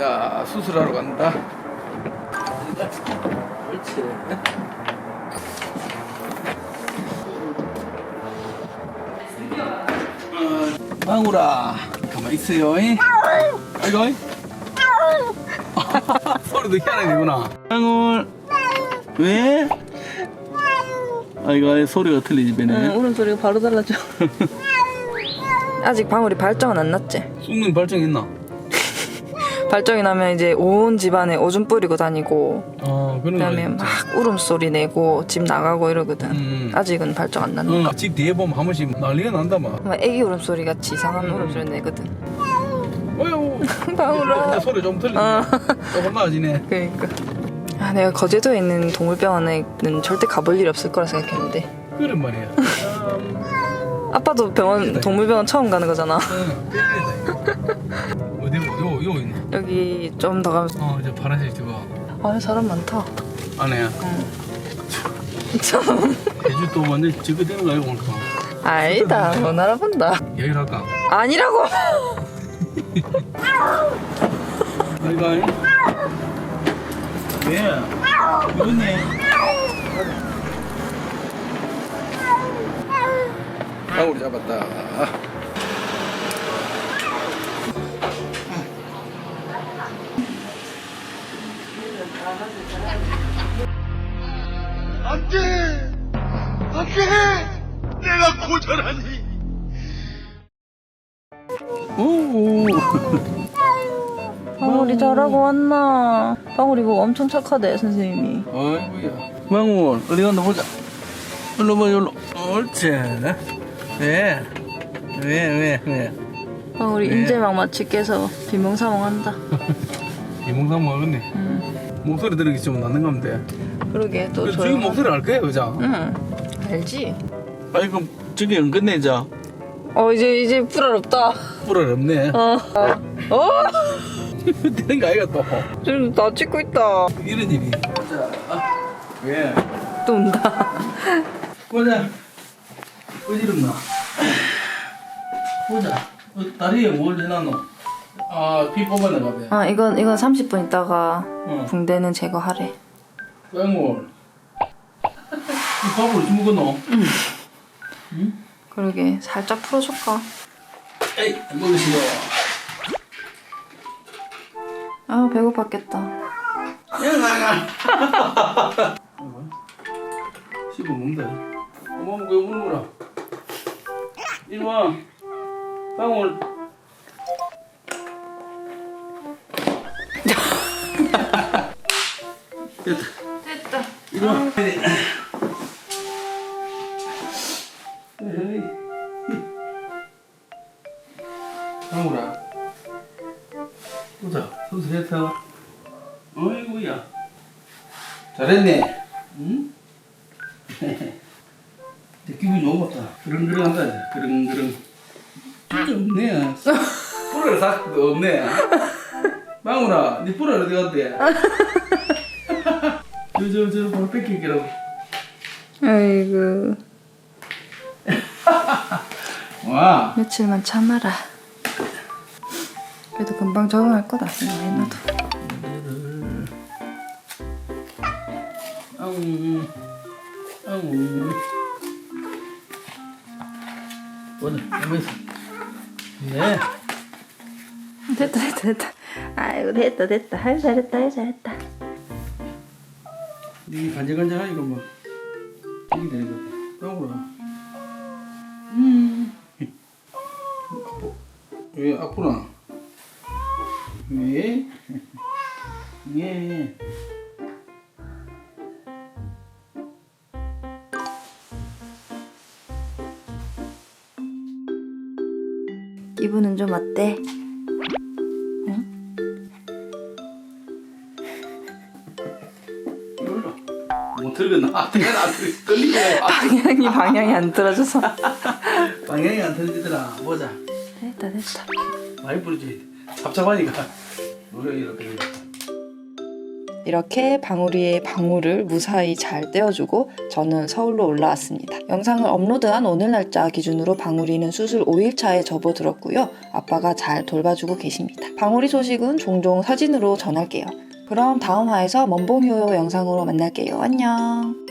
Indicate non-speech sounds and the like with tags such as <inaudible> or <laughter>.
자, 수술하러 간다. 그렇지. 어, 망우라, 가만 있어요. 잉? 아이고. 잉? <laughs> 소리도 희한하게 되구나. 망울. 왜? 아이고, 소리가 틀리지, 배네. 응, 울음소리가 바로 달라져. <laughs> 아직 방울이 발정은 안 났지. 쑥는 발정 있나? 발정이 나면 이제 온 집안에 오줌 뿌리고 다니고 어, 그런 그다음에 막 울음소리 내고 집 나가고 이러거든. 음. 아직은 발정 안 거. 응, 집 뒤에 보면 한 번씩 난리가 난다, 막. 막 애기 울음소리 같이 이상한 울음소리 내거든. 어휴. <laughs> 방울아. 소리 좀 틀리네. 어. 조금 나아지네. 그러니까. 아, 내가 거제도에 있는 동물병원에는 절대 가볼 일이 없을 거라 생각했는데. 그런 말이야. 아빠도 병원 동물병원 처음 가는 거잖아. 응, 뺄리다. 어디, 요, 요 있네. 여기 좀 더 가면 어, 이제 파란색 저거. 아 사람 많다. 안에. 참 제주도 완전 지그대는 거 알고 보니까. 아니다 못 알아본다. 여기로 할까? 아니라고. 아이고, 아이. 왜? 이거네. 방울이 잡았다. 안돼! 안돼! 내가 고절하니! 오. 방울이 잘하고 왔나? 방울이 뭐 엄청 착하대 선생님이. 아이고야. 망울, 어디 간다 보자. 일로 봐, 일로. 옳지. 왜? 왜, 왜, 왜? 방울이 네. 인제 막 마치 깨서 비몽사몽한다. 이몽삼 먹었네. 음. 목소리 들으기 좀 낫는 가면 돼. 그러게 또그 저. 주인 목소리 알 거야, 그죠? 응 알지. 아이고, 저기 은근내자. 어 이제 이제 불알없다. 뿔을 없네. 어. <laughs> 어? 되는 거 아이가 또. 지금 나 찍고 있다. 이런 일이. 자, 왜? 또 온다. <laughs> 보자. 어지럽나? 보자. 어, 다리에 뭘 해놨노? 아, 피 뽑아내가 봐. 아 이건 이건 30분 있다가 어. 붕대는 제거하래. 뺑올. 이 밥을 어떻게 먹었노? 그러게 살짝 풀어줄까? 에이, 먹으시오. 아 배고팠겠다. 야, 나가. <laughs> 씹어 먹는다. 어머, 왜 우는구나. 이리 와. 방울. 됐다. 됐다. 이리 와. 방울아. 보자. 수술했어. 어이구야. 잘했네. 응? <laughs> 이제 기분이 좋은 것 같다. 그릉그릉 한다. 그릉그릉. 진짜 <laughs> 없네. 뿔을 싹 없네. 망우라, 네 뿔을 어디 갔대? <laughs> 저, 저, 저, 바로 뺏길게라고. 아이고 <laughs> 와. 며칠만 참아라. 그래도 금방 적응할 거다. 해놔도. 아우, 아우. 네. 됐다 됐다 됐다. 아이고 됐다 됐다. 아유 잘했다 아유 잘했다. 이 간질간질하니까 막 이게 되는 거야. 아구라. 음. 왜 아프나? 왜? 예. 기분은 좀 어때? 몰라. 못 들겠나? 아, 내가 안 들겠. 떨리네. 아, 방향이 방향이 안 떨어져서. <laughs> 방향이 안 틀리더라. 보자. 됐다 됐다. 많이 부르지. 잡잡하니까. 노래 이렇게. 이렇게 방울이의 방울을 무사히 잘 떼어주고 저는 서울로 올라왔습니다. 영상을 업로드한 오늘 날짜 기준으로 방울이는 수술 5일차에 접어들었고요. 아빠가 잘 돌봐주고 계십니다. 방울이 소식은 종종 사진으로 전할게요. 그럼 다음 화에서 멈봉효요 영상으로 만날게요. 안녕.